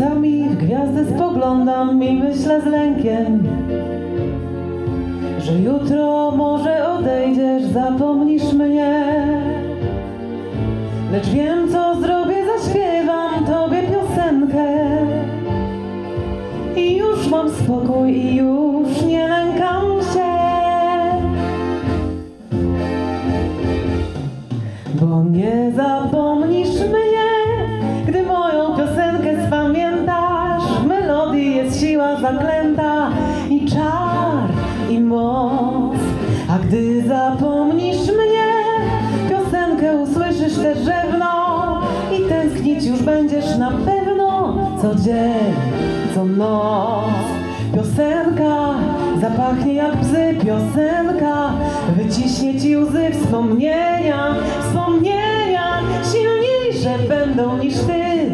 Czasami w gwiazdy spoglądam i myślę z lękiem, że jutro może odejdziesz, zapomnisz mnie. Lecz wiem, co zrobię, zaśpiewam tobie piosenkę. I już mam spokój i już nie lękam się. Bo nie zapomnisz zaklęta i czar i moc. A gdy zapomnisz mnie, piosenkę usłyszysz też rzewno i tęsknić już będziesz na pewno co dzień, co noc. Piosenka zapachnie jak bzy, piosenka wyciśnie ci łzy wspomnienia, wspomnienia silniejsze będą niż ty,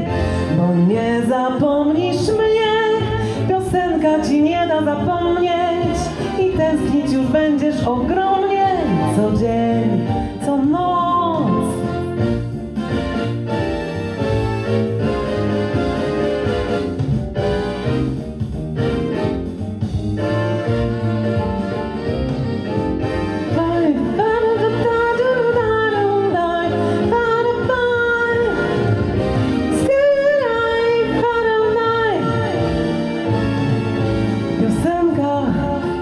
bo nie zapomnisz ci nie da zapomnieć i tęsknić już będziesz ogromnie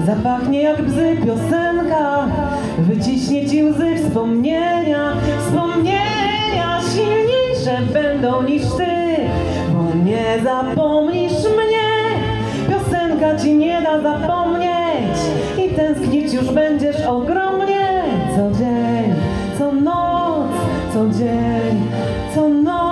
Zapachnie jak bzy piosenka. Wyciśnie ci łzy wspomnienia. Wspomnienia silniejsze będą niż ty Bo nie zapomnisz mnie. Piosenka ci nie da zapomnieć I tęsknić już będziesz ogromnie. Co dzień, co noc, co dzień, co noc.